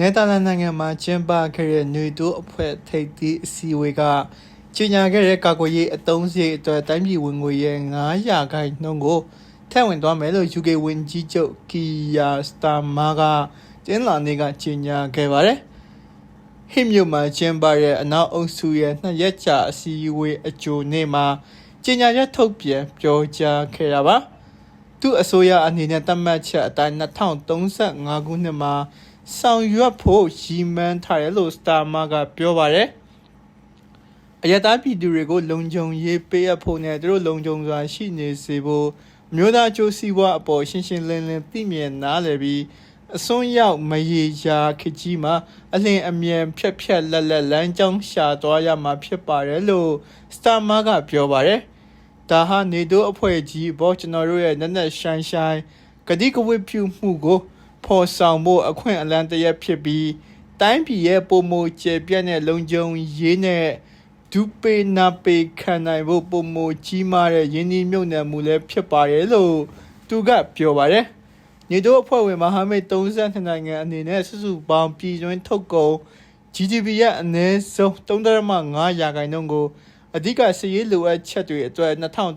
နယ်သာလန်နိုင်ငံမှာကျင်းပခဲ့တဲ့ຫນွေတိုးအဖွဲ့ထိပ်သီးအစည်းအဝေးကကြီးညာခဲ့တဲ့ကာကွယ်ရေးအသုံးစရိတ်အတွက်တိုင်းပြည်ဝင်ငွေရဲ့900ခိုင်နှုန်းကိုထည့်ဝင်သွားမယ်လို့ UK ဝန်ကြီးချုပ်ကီယာစတာမာကတင်းလာနေကကြီးညာခဲ့ပါတယ်။ဟိမြို့မှာကျင်းပတဲ့အနောက်အုပ်စုရဲ့နှစ်ရက်ကြာအစည်းအဝေးအကြိုနေ့မှာကြီးညာချက်ထုတ်ပြန်ပြောကြားခဲ့တာပါ။သူ့အစိုးရအနေနဲ့သတ်မှတ်ချက်အတိုင်း2035ခုနှစ်မှာ ဆောင်ရွက်ဖို့ရည်မှန်းထားတယ်လို့စတာမာကပြောပါတယ်။အယက်သားပြည်သူတွေကိုလုံခြုံရေးပေးအပ်ဖို့နဲ့သူတို့လုံခြုံစွာရှိနေစေဖို့အမျိုးသားအကျိုးစီးပွားအပေါ်ရှင်းရှင်းလင်းလင်းသိမြင်နားလည်ပြီးအစွန်းရောက်မရေရာခကြီးမှာအလင်းအမြန်ဖြက်ဖြက်လက်လက်လမ်းကြောင်းရှာသွားရမှာဖြစ်ပါတယ်လို့စတာမာကပြောပါတယ်။ဒါဟာနေတိုးအဖွဲ့ကြီးဘောကျွန်တော်တို့ရဲ့နက်နက်ရှိုင်းရှိုင်းဂတိကဝတ်ပြုမှုကို ဖော်ဆောင်ဖို့အခွင့်အလမ်းတစ်ရပ်ဖြစ်ပြီးတိုင်းပြည်ရဲ့ပုံမကျေပြန့်တဲ့လုံခြုံရေးနဲ့ဒူပေနာပေခံနိုင်ဖို့ပုံမကြီးမားတဲ့ယင်းဒီမြုပ်နှံမှုလည်းဖြစ်ပါတယ်လို့သူကပြောပါတယ်နေတိုးအဖွဲ့ဝင်မဟာမိတ်32နိုင်ငံအနေနဲ့စုစုပေါင်းပြည်တွင်းထုတ်ကုန် GDP ရဲ့အနည်းဆုံး3.5ရာခိုင်နှုန်းကိုအဓိကစည်ရေးလိုအပ်ချက်တွေအတွက်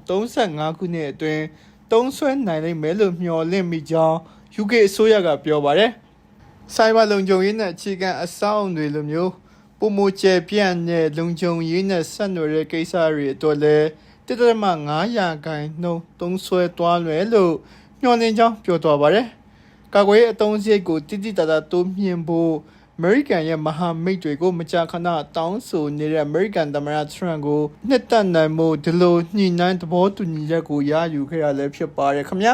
2035ခုနှစ်အတွင်းတုံးဆွဲနိုင်လိမ့်မယ်လို့မျှော်လင့်မိကြောင်း UK အစိုးရကပြောပါတယ်။စိုက်ဘာလုံခြုံရေးနဲ့အခြေခံအဆောက်အုံတွေလိုမျိုးပုံမကျပြန့်တဲ့လုံခြုံရေးနဲ့ဆက်နွယ်တဲ့ကိစ္စတွေအတွက်လည်း1.5ရာခိုင်နှုန်းတုံးဆွဲသွားလွယ်လို့မျှော်လင့်ကြောင်းပြောသွားပါတယ်။ကာကွယ်ရေးအသုံးစရိတ်ကိုတိတိတသားတိုးမြှင့်ဖို့အမေရိကန်ရဲ့မဟာမိတ်တွေကိုမကြာခဏတောင်းဆိုနေတဲ့အမေရိကန်သမ္မတထရန့်ကိုနှစ်သက်နိုင်မှုဒီလိုညှိနှိုင်းသဘောတူညီချက်ကိုရယူခဲ့ရလည်းဖြစ်ပါတယ်ခင်ဗျာ